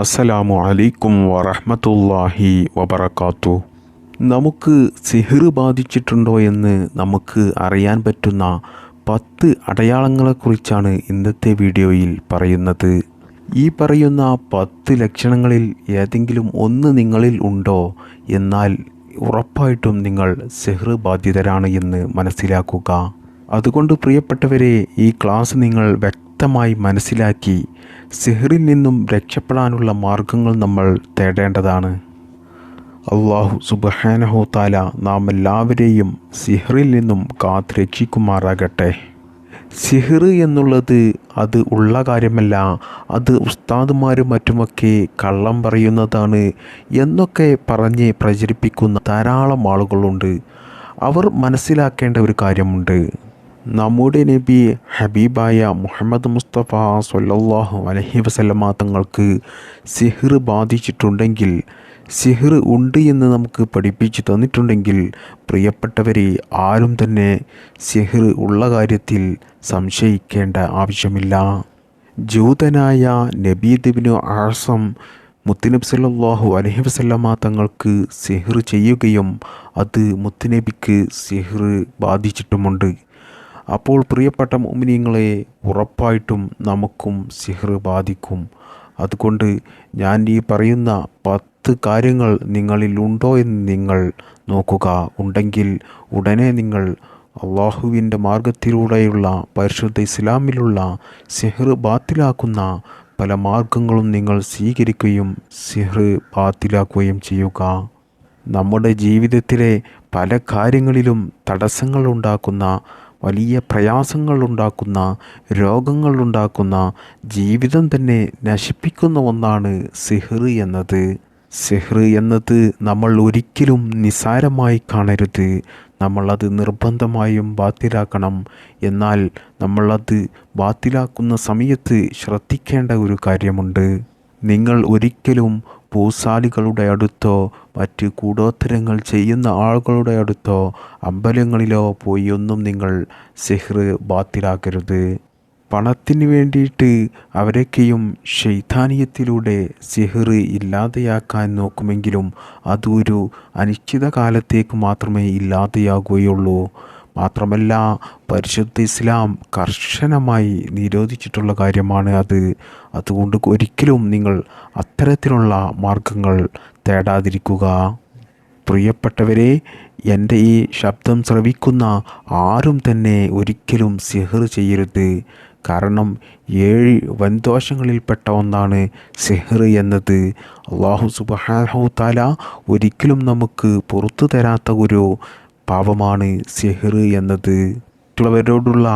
അസ്സലാമു അലൈക്കും വറഹമത്തല്ലാഹി വബറക്കാത്തു നമുക്ക് സിഹിർ ബാധിച്ചിട്ടുണ്ടോ എന്ന് നമുക്ക് അറിയാൻ പറ്റുന്ന പത്ത് അടയാളങ്ങളെക്കുറിച്ചാണ് ഇന്നത്തെ വീഡിയോയിൽ പറയുന്നത്. ഈ പറയുന്ന പത്ത് ലക്ഷണങ്ങളിൽ ഏതെങ്കിലും ഒന്ന് നിങ്ങളിൽ ഉണ്ടോ? എന്നാൽ ഉറപ്പായിട്ടും നിങ്ങൾ സെഹ്റ് ബാധിതരാണ് എന്ന് മനസ്സിലാക്കുക. അതുകൊണ്ട് പ്രിയപ്പെട്ടവരെ ഈ ക്ലാസ് നിങ്ങൾ വ്യക്തമായി മനസ്സിലാക്കി സിഹറിൽ നിന്നും രക്ഷപ്പെടാനുള്ള മാർഗങ്ങൾ നമ്മൾ തേടേണ്ടതാണ്. അള്ളാഹു സുബഹാനഹു താല നാം എല്ലാവരെയും സിഹറിൽ നിന്നും കാത്ത് രക്ഷിക്കുമാറാകട്ടെ. സിഹിർ എന്നുള്ളത് അത് ഉള്ള കാര്യമല്ല അത് ഉസ്താദുമാരും മറ്റുമൊക്കെ കള്ളം പറയുന്നതാണ് എന്നൊക്കെ പറഞ്ഞ് പ്രചരിപ്പിക്കുന്ന ധാരാളം ആളുകളുണ്ട്. അവർ മനസ്സിലാക്കേണ്ട ഒരു കാര്യമുണ്ട്. നമ്മുടെ നബി ഹബീബായ മുഹമ്മദ് മുസ്തഫ സൊല്ലാഹു അലഹി വസല്ലമ തങ്ങൾക്ക് സിഹിർ ബാധിച്ചിട്ടുണ്ടെങ്കിൽ സിഹിർ ഉണ്ട് എന്ന് നമുക്ക് പഠിപ്പിച്ചു തന്നിട്ടുണ്ടെങ്കിൽ പ്രിയപ്പെട്ടവരെ ആരും തന്നെ സിഹിർ ഉള്ള കാര്യത്തിൽ സംശയിക്കേണ്ട ആവശ്യമില്ല. ജൂതനായ നബീദിബിനു ആസം മുത്തുനബി സല്ലാഹു അലഹി വസല്ലമ തങ്ങൾക്ക് സിഹിർ ചെയ്യുകയും അത് മുത്തുനബിക്ക് സിഹിർ ബാധിച്ചിട്ടുമുണ്ട്. അപ്പോൾ പ്രിയപ്പെട്ട മോമിനിയങ്ങളെ ഉറപ്പായിട്ടും നമുക്കും സിഹർ ബാധിക്കും. അതുകൊണ്ട് ഞാൻ ഈ പറയുന്ന പത്ത് കാര്യങ്ങൾ നിങ്ങളിൽ ഉണ്ടോ എന്ന് നിങ്ങൾ നോക്കുക. ഉണ്ടെങ്കിൽ ഉടനെ നിങ്ങൾ അള്ളാഹുവിന്റെ മാർഗത്തിലൂടെയുള്ള പരിശുദ്ധ ഇസ്ലാമിലുള്ള സിഹർ ബാത്തിലാക്കുന്ന പല മാർഗങ്ങളും നിങ്ങൾ സ്വീകരിക്കുകയും സിഹർ ബാത്തിലാക്കുകയും ചെയ്യുക. നമ്മുടെ ജീവിതത്തിലെ പല കാര്യങ്ങളിലും തടസ്സങ്ങൾ ഉണ്ടാക്കുന്ന വലിയ പ്രയാസങ്ങളുണ്ടാക്കുന്ന രോഗങ്ങളുണ്ടാക്കുന്ന ജീവിതം തന്നെ നശിപ്പിക്കുന്ന ഒന്നാണ് സിഹർ എന്നത്. സിഹർ എന്നത് നമ്മൾ ഒരിക്കലും നിസാരമായി കാണരുത്. നമ്മളത് നിർബന്ധമായും ബാത്തിലാക്കണം. എന്നാൽ നമ്മളത് ബാത്തിലാക്കുന്ന സമയത്ത് ശ്രദ്ധിക്കേണ്ട ഒരു കാര്യമുണ്ട്. നിങ്ങൾ ഒരിക്കലും പൂസാലികളുടെ അടുത്തോ മറ്റ് കൂടോത്തരങ്ങൾ ചെയ്യുന്ന ആളുകളുടെ അടുത്തോ അമ്പലങ്ങളിലോ പോയി ഒന്നും നിങ്ങൾ സിഹ്ർ ബാത്തിലാക്കരുത്. പണത്തിന് വേണ്ടിയിട്ട് അവരൊക്കെയും ശൈതാനീയത്തിലൂടെ സിഹർ ഇല്ലാതെയാക്കാൻ നോക്കുമെങ്കിലും അതൊരു അനിശ്ചിത കാലത്തേക്ക് മാത്രമേ ഇല്ലാതെയാകുകയുള്ളൂ. മാത്രമല്ല പരിശുദ്ധ ഇസ്ലാം കർശനമായി നിരോധിച്ചിട്ടുള്ള കാര്യമാണ് അത്. അതുകൊണ്ട് ഒരിക്കലും നിങ്ങൾ അത്തരത്തിലുള്ള മാർഗങ്ങൾ തേടാതിരിക്കുക. പ്രിയപ്പെട്ടവരെ എന്റെ ഈ ശബ്ദം ശ്രവിക്കുന്ന ആരും തന്നെ ഒരിക്കലും സിഹർ ചെയ്യരുത്. കാരണം ഏഴ് വൻദോഷങ്ങളിൽപ്പെട്ട ഒന്നാണ് സെഹർ എന്നത്. അള്ളാഹു സുബാഹു താല ഒരിക്കലും നമുക്ക് പുറത്തു തരാത്ത ഒരു പാപമാണ് സെഹർ എന്നത്. മറ്റുള്ളവരോടുള്ള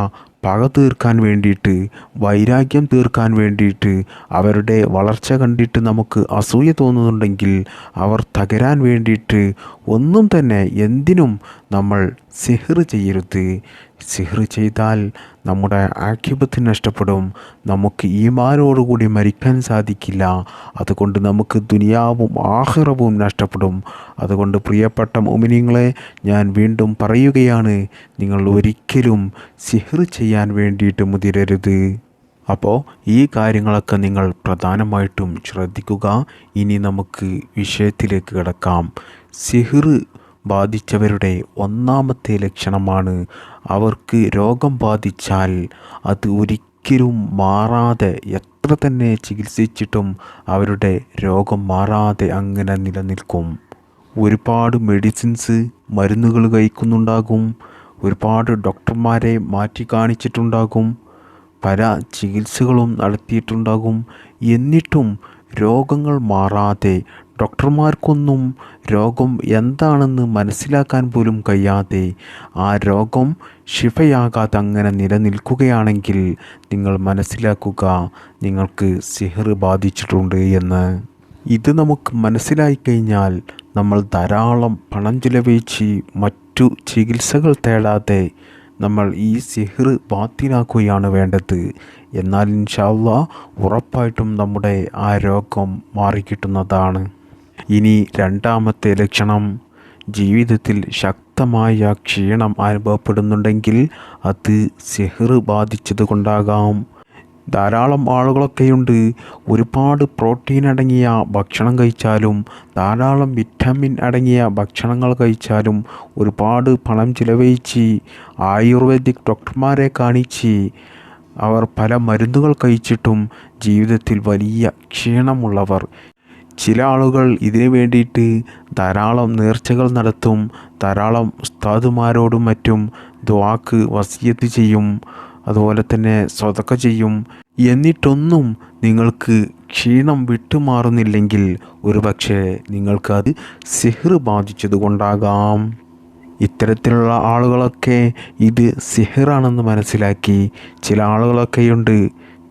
പക തീർക്കാൻ വേണ്ടിയിട്ട് വൈരാഗ്യം തീർക്കാൻ വേണ്ടിയിട്ട് അവരുടെ വളർച്ച കണ്ടിട്ട് നമുക്ക് അസൂയ തോന്നുന്നുണ്ടെങ്കിൽ അവർ തകരാൻ വേണ്ടിയിട്ട് ഒന്നും തന്നെ എന്തിനും നമ്മൾ സിഹർ ചെയ്യരുത്. സിഹർ ചെയ്താൽ നമ്മുടെ ആക്ഷേപത്തിന് നഷ്ടപ്പെടും. നമുക്ക് ഈമാനോടുകൂടി മരിക്കാൻ സാധിക്കില്ല. അതുകൊണ്ട് നമുക്ക് ദുനിയാവും ആഹ്റവും നഷ്ടപ്പെടും. അതുകൊണ്ട് പ്രിയപ്പെട്ട മോമിനിങ്ങളെ ഞാൻ വീണ്ടും പറയുകയാണ് നിങ്ങൾ ഒരിക്കലും സിഹർ ചെയ്യാൻ വേണ്ടിയിട്ട് മുതിരരുത്. അപ്പോൾ ഈ കാര്യങ്ങളൊക്കെ നിങ്ങൾ പ്രധാനമായിട്ടും ശ്രദ്ധിക്കുക. ഇനി നമുക്ക് വിഷയത്തിലേക്ക് കിടക്കാം. സിഹിർ ബാധിച്ചവരുടെ ഒന്നാമത്തെ ലക്ഷണമാണ്. അവർക്ക് രോഗം ബാധിച്ചാൽ അത് ഒരിക്കലും മാറാതെ എത്ര തന്നെ ചികിത്സിച്ചിട്ടും അവരുടെ രോഗം മാറാതെ അങ്ങനെ നിലനിൽക്കും. ഒരുപാട് മെഡിസിൻസ് മരുന്നുകൾ കഴിക്കുന്നുണ്ടാകും. ഒരുപാട് ഡോക്ടർമാരെ മാറ്റി കാണിച്ചിട്ടുണ്ടാകും. പല ചികിത്സകളും നടത്തിയിട്ടുണ്ടാകും. എന്നിട്ടും രോഗങ്ങൾ മാറാതെ ഡോക്ടർമാർക്കൊന്നും രോഗം എന്താണെന്ന് മനസ്സിലാക്കാൻ പോലും കഴിയാതെ ആ രോഗം ശിഫയാകാതെ അങ്ങനെ നിലനിൽക്കുകയാണെങ്കിൽ നിങ്ങൾ മനസ്സിലാക്കുക നിങ്ങൾക്ക് സിഹർ ബാധിച്ചിട്ടുണ്ട് എന്ന്. ഇത് നമുക്ക് മനസ്സിലായി കഴിഞ്ഞാൽ നമ്മൾ ധാരാളം പണം ചിലവഴിച്ച് മറ്റു ചികിത്സകൾ തേടാതെ നമ്മൾ ഈ സിഹിർ ബാത്തിലാക്കുകയാണ് വേണ്ടത്. എന്നാൽ ഇൻഷാല്ല ഉറപ്പായിട്ടും നമ്മുടെ ആ രോഗം മാറിക്കിട്ടുന്നതാണ്. ഇനി രണ്ടാമത്തെ ലക്ഷണം. ജീവിതത്തിൽ ശക്തമായ ക്ഷീണം അനുഭവപ്പെടുന്നുണ്ടെങ്കിൽ അത് സിഹിർ ബാധിച്ചത് കൊണ്ടാകാം. ധാരാളം ആളുകളൊക്കെയുണ്ട്. ഒരുപാട് പ്രോട്ടീൻ അടങ്ങിയ ഭക്ഷണം കഴിച്ചാലും ധാരാളം വിറ്റാമിൻ അടങ്ങിയ ഭക്ഷണങ്ങൾ കഴിച്ചാലും ഒരുപാട് പണം ചിലവഴിച്ച് ആയുർവേദിക് ഡോക്ടർമാരെ കാണിച്ച് അവർ പല മരുന്നുകൾ കഴിച്ചിട്ടും ജീവിതത്തിൽ വലിയ ക്ഷീണമുള്ളവർ. ചില ആളുകൾ ഇതിനു വേണ്ടിയിട്ട് ധാരാളം നേർച്ചകൾ നടത്തും ധാരാളം ഉസ്താദുമാരോടും മറ്റും ദ്വാക്ക് വസിയത്ത് ചെയ്യും അതുപോലെ തന്നെ സ്വതക്ക ചെയ്യും. എന്നിട്ടൊന്നും നിങ്ങൾക്ക് ക്ഷീണം വിട്ടുമാറുന്നില്ലെങ്കിൽ ഒരുപക്ഷെ നിങ്ങൾക്കത് സിഹ്ർ ബാധിച്ചത് കൊണ്ടാകാം ഇത്തരത്തിലുള്ള ആളുകളൊക്കെ ഇത് സിഹറാണെന്ന് മനസ്സിലാക്കി ചില ആളുകളൊക്കെയുണ്ട്.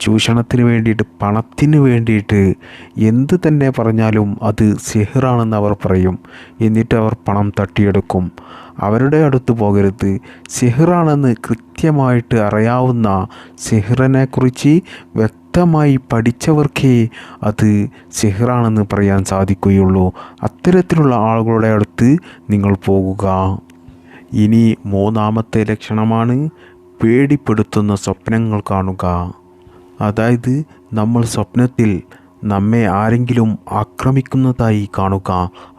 ചൂഷണത്തിന് വേണ്ടിയിട്ട് പണത്തിന് വേണ്ടിയിട്ട് എന്ത് തന്നെ പറഞ്ഞാലും അത് സിഹറാണെന്ന് അവർ പറയും. എന്നിട്ട് അവർ പണം തട്ടിയെടുക്കും. അവരുടെ അടുത്ത് പോകരുത്. സിഹറാണെന്ന് കൃത്യമായിട്ട് അറിയാവുന്ന സിഹറിനെക്കുറിച്ച് വ്യക്തമായി പഠിച്ചവർക്കേ അത് സിഹറാണെന്ന് പറയാൻ സാധിക്കുകയുള്ളൂ. അത്തരത്തിലുള്ള ആളുകളുടെ അടുത്ത് നിങ്ങൾ പോകുക. ഇനി മൂന്നാമത്തെ ലക്ഷണമാണ് പേടിപ്പെടുത്തുന്ന സ്വപ്നങ്ങൾ കാണുക. അതായത് നമ്മൾ സ്വപ്നത്തിൽ നമ്മെ ആരെങ്കിലും ആക്രമിക്കുന്നതായി കാണുക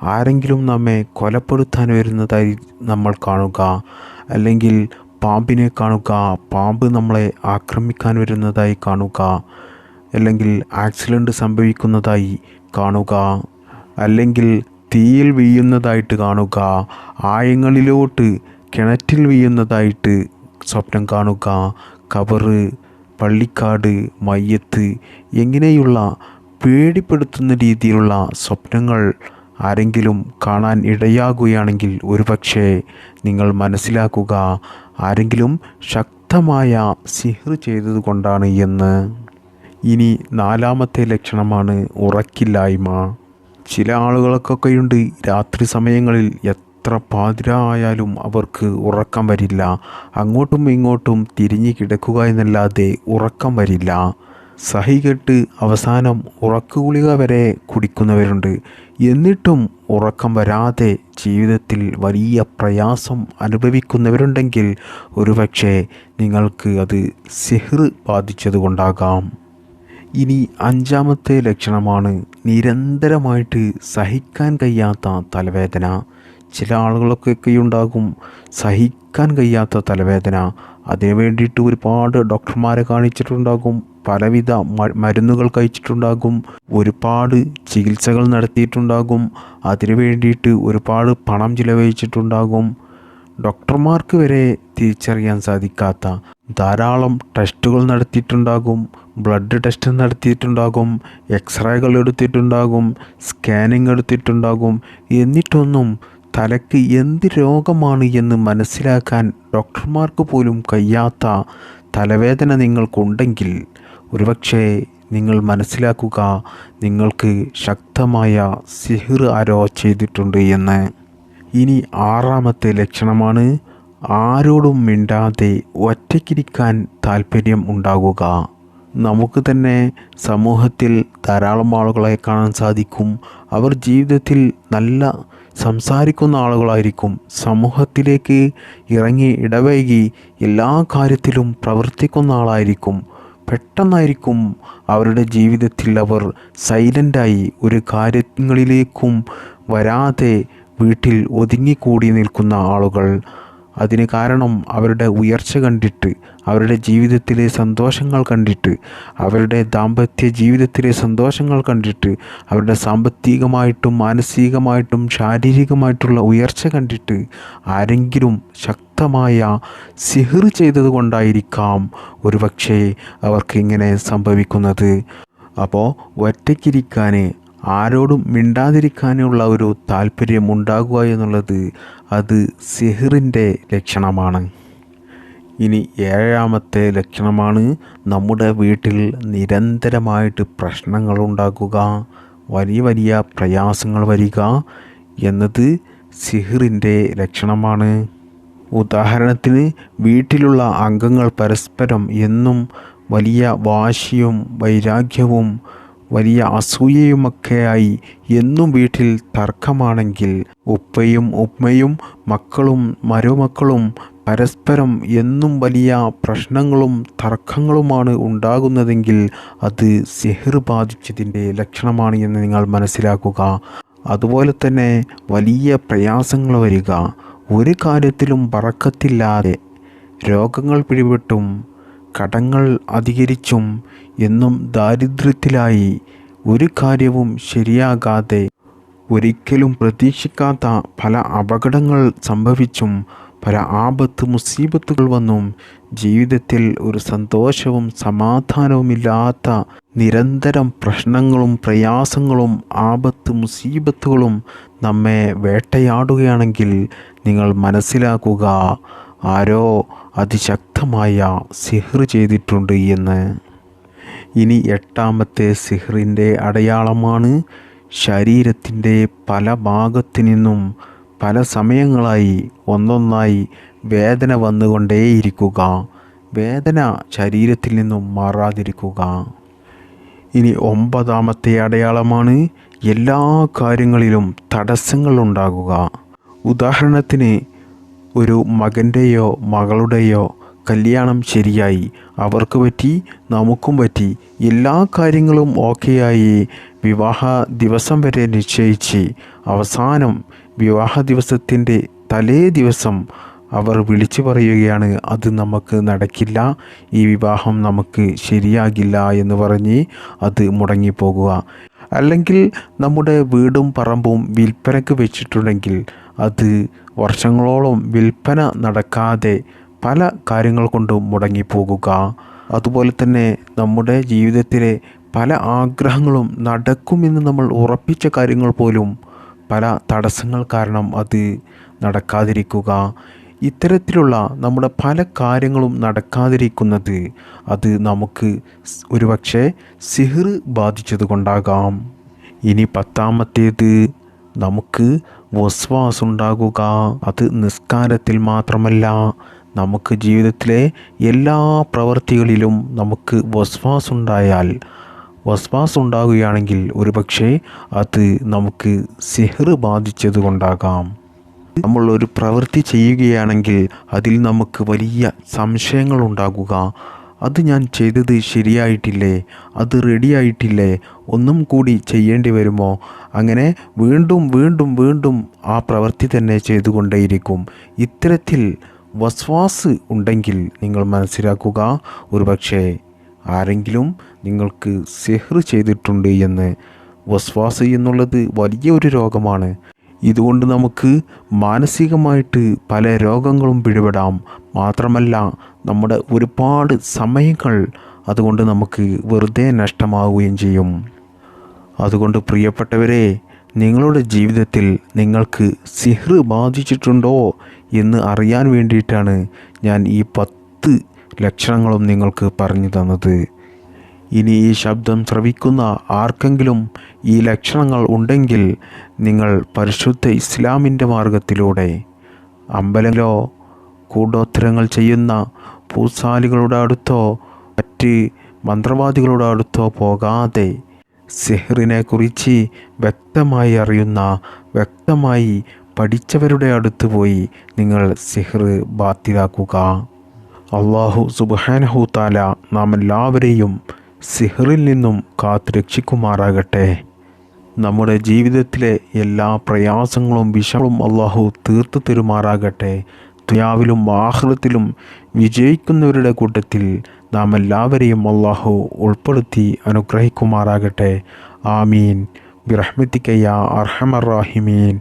ആരെങ്കിലും നമ്മെ കൊലപ്പെടുത്താൻ വരുന്നതായി നമ്മൾ കാണുക അല്ലെങ്കിൽ പാമ്പിനെ കാണുക പാമ്പ് നമ്മളെ ആക്രമിക്കാൻ വരുന്നതായി കാണുക അല്ലെങ്കിൽ ആക്സിഡന്റ് സംഭവിക്കുന്നതായി കാണുക അല്ലെങ്കിൽ തീയിൽ വീയുന്നതായിട്ട് കാണുക ആയങ്ങളിലോട്ട് കിണറ്റിൽ വീയുന്നതായിട്ട് സ്വപ്നം കാണുക കബറ് പള്ളിക്കാട് മയ്യത്ത് എങ്ങനെയുള്ള പേടിപ്പെടുത്തുന്ന രീതിയിലുള്ള സ്വപ്നങ്ങൾ ആരെങ്കിലും കാണാൻ ഇടയാകുകയാണെങ്കിൽ ഒരുപക്ഷെ നിങ്ങൾ മനസ്സിലാക്കുക ആരെങ്കിലും ശക്തമായ സിഹർ ചെയ്തതുകൊണ്ടാണ് എന്ന്. ഇനി നാലാമത്തെ ലക്ഷണമാണ് ഉറക്കില്ലായ്മ. ചില ആളുകൾക്കൊക്കെയുണ്ട് രാത്രി സമയങ്ങളിൽ എത്ര പാതിര ആയാലും അവർക്ക് ഉറക്കം വരില്ല. അങ്ങോട്ടും ഇങ്ങോട്ടും തിരിഞ്ഞു കിടക്കുക എന്നല്ലാതെ ഉറക്കം വരില്ല. സഹികെട്ട് അവസാനം ഉറക്കുകുളിക വരെ കുടിക്കുന്നവരുണ്ട്. എന്നിട്ടും ഉറക്കം വരാതെ ജീവിതത്തിൽ വലിയ പ്രയാസം അനുഭവിക്കുന്നവരുണ്ടെങ്കിൽ ഒരുപക്ഷെ നിങ്ങൾക്ക് അത് സിഹർ ബാധിച്ചതുകൊണ്ടാകാം ഇനി അഞ്ചാമത്തെ ലക്ഷണമാണ് നിരന്തരമായിട്ട് സഹിക്കാൻ കഴിയാത്ത തലവേദന. ചില ആളുകളൊക്കെ ഉണ്ടാകും. സഹിക്കാൻ കഴിയാത്ത തലവേദന. അതിനു വേണ്ടിയിട്ട് ഒരുപാട് ഡോക്ടർമാരെ കാണിച്ചിട്ടുണ്ടാകും. പലവിധ മരുന്നുകൾ കഴിച്ചിട്ടുണ്ടാകും. ഒരുപാട് ചികിത്സകൾ നടത്തിയിട്ടുണ്ടാകും. അതിനു വേണ്ടിയിട്ട് ഒരുപാട് പണം ചിലവഴിച്ചിട്ടുണ്ടാകും. ഡോക്ടർമാർക്ക് വരെ തിരിച്ചറിയാൻ സാധിക്കാത്ത ധാരാളം ടെസ്റ്റുകൾ നടത്തിയിട്ടുണ്ടാകും. ബ്ലഡ് ടെസ്റ്റ് നടത്തിയിട്ടുണ്ടാകും. എക്സ്റേകൾ എടുത്തിട്ടുണ്ടാകും. സ്കാനിങ് എടുത്തിട്ടുണ്ടാകും. എന്നിട്ടൊന്നും തലയ്ക്ക് എന്ത് രോഗമാണ് എന്ന് മനസ്സിലാക്കാൻ ഡോക്ടർമാർക്ക് പോലും കഴിയാത്ത തലവേദന നിങ്ങൾക്കുണ്ടെങ്കിൽ ഒരുപക്ഷേ നിങ്ങൾ മനസ്സിലാക്കുക നിങ്ങൾക്ക് ശക്തമായ സിഹിർ ആരോ ചെയ്തിട്ടുണ്ട് എന്ന്. ഇനി ആറാമത്തെ ലക്ഷണമാണ് ആരോടും മിണ്ടാതെ ഒറ്റയ്ക്കിരിക്കാൻ താല്പര്യം ഉണ്ടാകുക. നമുക്ക് തന്നെ സമൂഹത്തിൽ ധാരാളം ആളുകളെ കാണാൻ സാധിക്കും. അവർ ജീവിതത്തിൽ നല്ല സംസാരിക്കുന്ന ആളുകളായിരിക്കും സമൂഹത്തിലേക്ക് ഇറങ്ങി ഇടവൈകി എല്ലാ കാര്യത്തിലും പ്രവർത്തിക്കുന്ന ആളായിരിക്കും. പെട്ടെന്നായിരിക്കും അവരുടെ ജീവിതത്തിൽ അവർ സൈലന്റായി ഒരു കാര്യങ്ങളിലേക്കും വരാതെ വീട്ടിൽ ഒതുങ്ങിക്കൂടി നിൽക്കുന്ന ആളുകൾ. അതിന് കാരണം അവരുടെ ഉയർച്ച കണ്ടിട്ട് അവരുടെ ജീവിതത്തിലെ സന്തോഷങ്ങൾ കണ്ടിട്ട് അവരുടെ ദാമ്പത്യ ജീവിതത്തിലെ സന്തോഷങ്ങൾ കണ്ടിട്ട് അവരുടെ സാമ്പത്തികമായിട്ടും മാനസികമായിട്ടും ശാരീരികമായിട്ടുള്ള ഉയർച്ച കണ്ടിട്ട് ആരെങ്കിലും ശക്തമായ സിഹിർ ചെയ്തത് കൊണ്ടായിരിക്കാം ഒരുപക്ഷെ അവർക്ക് ഇങ്ങനെ സംഭവിക്കുന്നത്. അപ്പോൾ ഒറ്റയ്ക്കിരിക്കാൻ ആരോടും മിണ്ടാതിരിക്കാനുള്ള ഒരു താല്പര്യം ഉണ്ടാകുക എന്നുള്ളത് അത് സെഹിറിന്റെ ലക്ഷണമാണ്. ഇനി ഏഴാമത്തെ ലക്ഷണമാണ് നമ്മുടെ വീട്ടിൽ നിരന്തരമായിട്ട് പ്രശ്നങ്ങൾ ഉണ്ടാക്കുക വലിയ വലിയ പ്രയാസങ്ങൾ വരിക എന്നത് സിഹിറിന്റെ ലക്ഷണമാണ്. ഉദാഹരണത്തിന് വീട്ടിലുള്ള അംഗങ്ങൾ പരസ്പരം എന്നും വലിയ വാശിയും വൈരാഗ്യവും വലിയ അസൂയയുമൊക്കെയായി എന്നും വീട്ടിൽ തർക്കമാണെങ്കിൽ ഉപ്പയും ഉമ്മയും മക്കളും മരുമക്കളും പരസ്പരം എന്നും വലിയ പ്രശ്നങ്ങളും തർക്കങ്ങളുമാണ് ഉണ്ടാകുന്നതെങ്കിൽ അത് സിഹിർ ബാധിച്ചതിന്റെ ലക്ഷണമാണ് എന്ന് നിങ്ങൾ മനസ്സിലാക്കുക. അതുപോലെ തന്നെ വലിയ പ്രയാസങ്ങൾ വരിക. ഒരു കാര്യത്തിലും പറക്കത്തില്ലാതെ രോഗങ്ങൾ പിടിപെട്ടും കടങ്ങൾ അധികരിച്ചും എന്നും ദാരിദ്ര്യത്തിലായി ഒരു കാര്യവും ശരിയാകാതെ ഒരിക്കലും പ്രതീക്ഷിക്കാത്ത പല അപകടങ്ങൾ സംഭവിച്ചും പല ആപത്ത് മുസീബത്തുകൾ വന്നും ജീവിതത്തിൽ ഒരു സന്തോഷവും സമാധാനവുമില്ലാത്ത നിരന്തരം പ്രശ്നങ്ങളും പ്രയാസങ്ങളും ആപത്ത് മുസീബത്തുകളും നമ്മെ വേട്ടയാടുകയാണെങ്കിൽ നിങ്ങൾ മനസ്സിലാക്കുക ആരോ അതിശക്തമായ സിഹർ ചെയ്തിട്ടുണ്ട് എന്ന്. ഇനി എട്ടാമത്തെ സിഹറിന്റെ അടയാളമാണ് ശരീരത്തിന്റെ പല ഭാഗത്തു നിന്നും പല സമയങ്ങളായി ഒന്നൊന്നായി വേദന വന്നുകൊണ്ടേയിരിക്കുക. വേദന ശരീരത്തിൽ നിന്നും മാറാതിരിക്കുക. ഇനി ഒമ്പതാമത്തെ അടയാളമാണ് എല്ലാ കാര്യങ്ങളിലും തടസ്സങ്ങൾ ഉണ്ടാകുക ഉദാഹരണത്തിന് ഒരു മകന്റെയോ മകളുടെയോ കല്യാണം ശരിയായി. അവർക്ക് പറ്റി നമുക്കും പറ്റി എല്ലാ കാര്യങ്ങളും ഓക്കെയായി. വിവാഹ ദിവസം വരെ നിശ്ചയിച്ച്. അവസാനം വിവാഹ ദിവസത്തിന്റെ തലേ ദിവസം അവർ വിളിച്ചു പറയുകയാണ് അത് നമുക്ക് നടക്കില്ല. ഈ വിവാഹം നമുക്ക് ശരിയാകില്ല എന്ന് പറഞ്ഞ് അത് മുടങ്ങിപ്പോകുക. അല്ലെങ്കിൽ നമ്മുടെ വീടും പറമ്പും വിൽപ്പനയ്ക്ക് വെച്ചിട്ടുണ്ടെങ്കിൽ അത് വർഷങ്ങളോളം വിൽപ്പന നടക്കാതെ പല കാര്യങ്ങൾ കൊണ്ടും മുടങ്ങിപ്പോകുക. അതുപോലെ തന്നെ നമ്മുടെ ജീവിതത്തിലെ പല ആഗ്രഹങ്ങളും നടക്കുമെന്ന് നമ്മൾ ഉറപ്പിച്ച കാര്യങ്ങൾ പോലും പല തടസ്സങ്ങൾ കാരണം അത് നടക്കാതിരിക്കുക. ഇത്തരത്തിലുള്ള നമ്മുടെ പല കാര്യങ്ങളും നടക്കാതിരിക്കുന്നത് അത് നമുക്ക് ഒരുപക്ഷെ സിഹർ ബാധിച്ചത് കൊണ്ടാകാം. ഇനി പത്താമത്തേത് നമുക്ക് വസ്വാസ് ഉണ്ടാകുക. അത് നിസ്കാരത്തിൽ മാത്രമല്ല. നമുക്ക് ജീവിതത്തിലെ എല്ലാ പ്രവൃത്തികളിലും നമുക്ക് വസ്വാസ് ഉണ്ടായാൽ വസ്വാസ് ഉണ്ടാകുകയാണെങ്കിൽ അത് നമുക്ക് സിഹർ ബാധിച്ചത് കൊണ്ടാകാം. നമ്മൾ ഒരു പ്രവൃത്തി ചെയ്യുകയാണെങ്കിൽ അതിൽ നമുക്ക് വലിയ സംശയങ്ങൾ ഉണ്ടാകുക. അത് ഞാൻ ചെയ്തത് ശരിയായിട്ടില്ലേ? അത് റെഡിയായിട്ടില്ലേ ഒന്നും കൂടി ചെയ്യേണ്ടി വരുമോ? അങ്ങനെ വീണ്ടും വീണ്ടും വീണ്ടും ആ പ്രവൃത്തി തന്നെ ചെയ്തുകൊണ്ടേയിരിക്കും. ഇത്തരത്തിൽ വസ്വാസ് ഉണ്ടെങ്കിൽ നിങ്ങൾ മനസ്സിലാക്കുക ഒരുപക്ഷെ ആരെങ്കിലും നിങ്ങൾക്ക് സെഹ്ർ ചെയ്തിട്ടുണ്ട് എന്ന്. വസ്വാസ് എന്നുള്ളത് വലിയൊരു രോഗമാണ്. ഇതുകൊണ്ട് നമുക്ക് മാനസികമായിട്ട് പല രോഗങ്ങളും പിടിപെടാം. മാത്രമല്ല നമ്മുടെ ഒരുപാട് സമയങ്ങൾ അതുകൊണ്ട് നമുക്ക് വെറുതെ നഷ്ടമാവുകയും ചെയ്യും. അതുകൊണ്ട് പ്രിയപ്പെട്ടവരെ നിങ്ങളുടെ ജീവിതത്തിൽ നിങ്ങൾക്ക് സിഹ്ർ ബാധിച്ചിട്ടുണ്ടോ എന്ന് അറിയാൻ വേണ്ടിയിട്ടാണ് ഞാൻ ഈ പത്ത് ലക്ഷണങ്ങളും നിങ്ങൾക്ക് പറഞ്ഞു തന്നത്. ഇനി ഈ ശബ്ദം ശ്രവിക്കുന്ന ആർക്കെങ്കിലും ഈ ലക്ഷണങ്ങൾ ഉണ്ടെങ്കിൽ നിങ്ങൾ പരിശുദ്ധ ഇസ്ലാമിന്റെ മാർഗത്തിലൂടെ അമ്പലങ്ങളോ കൂടോത്തരങ്ങൾ ചെയ്യുന്ന പൂസാലികളുടെ അടുത്തോ മറ്റ് മന്ത്രവാദികളുടെ അടുത്തോ പോകാതെ സിഹറിനെ കുറിച്ച് വ്യക്തമായി അറിയുന്ന വ്യക്തമായി പഠിച്ചവരുടെ അടുത്ത് പോയി നിങ്ങൾ സിഹർ ബാത്തിലാക്കുക. അള്ളാഹു സുബാനഹുത്താല നാം എല്ലാവരെയും സിഹറിൽ നിന്നും കാത്തുരക്ഷിക്കുമാറാകട്ടെ നമ്മുടെ ജീവിതത്തിലെ എല്ലാ പ്രയാസങ്ങളും വിഷമവും അള്ളാഹു തീർത്തു തരുമാറാകട്ടെ. ദുയാവിലും ആഹൃത്തിലും വിജയിക്കുന്നവരുടെ കൂട്ടത്തിൽ നാം എല്ലാവരെയും അള്ളാഹു ഉൾപ്പെടുത്തി അനുഗ്രഹിക്കുമാറാകട്ടെ. ആമീൻ. ബിറഹ്മത്തിക്കയ്യ അർഹമറാഹിമീൻ